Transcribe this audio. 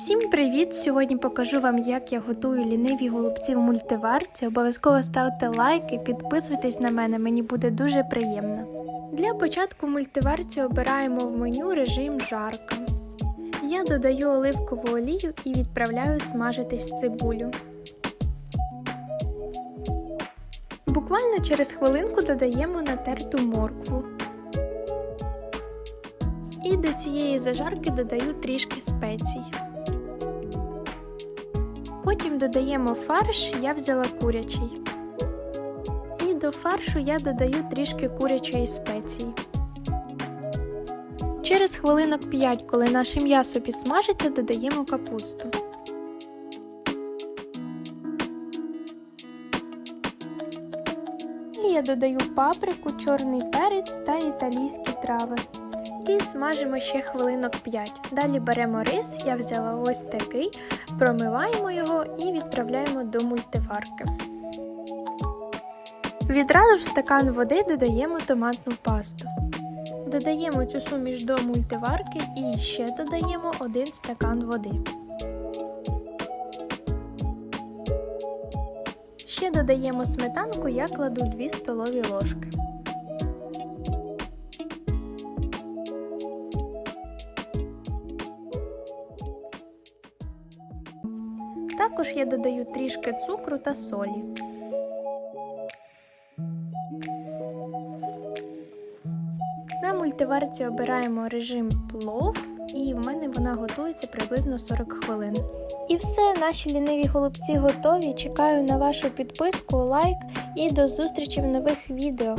Всім привіт! Сьогодні покажу вам, як я готую ліниві голубці в мультиварці. Обов'язково ставте лайк і підписуйтесь на мене, мені буде дуже приємно. Для початку в мультиварці обираємо в меню режим жарка. Я додаю оливкову олію і відправляю смажитись цибулю. Буквально через хвилинку додаємо натерту моркву. І до цієї зажарки додаю трішки спецій. Потім додаємо фарш, я взяла курячий. І до фаршу я додаю трішки курячої спеції. Через хвилинок 5, коли наше м'ясо підсмажиться, додаємо капусту. І я додаю паприку, чорний перець та італійські трави. І смажимо ще хвилинок 5. Далі беремо рис, я взяла ось такий, промиваємо його і відправляємо до мультиварки. Відразу в стакан води додаємо томатну пасту. Додаємо цю суміш до мультиварки і ще додаємо 1 стакан води. Ще додаємо сметанку, я кладу 2 столові ложки. Також я додаю трішки цукру та солі. На мультиварці обираємо режим плов, і в мене вона готується приблизно 40 хвилин. І все, наші ліниві голубці готові. Чекаю на вашу підписку, лайк і до зустрічі в нових відео.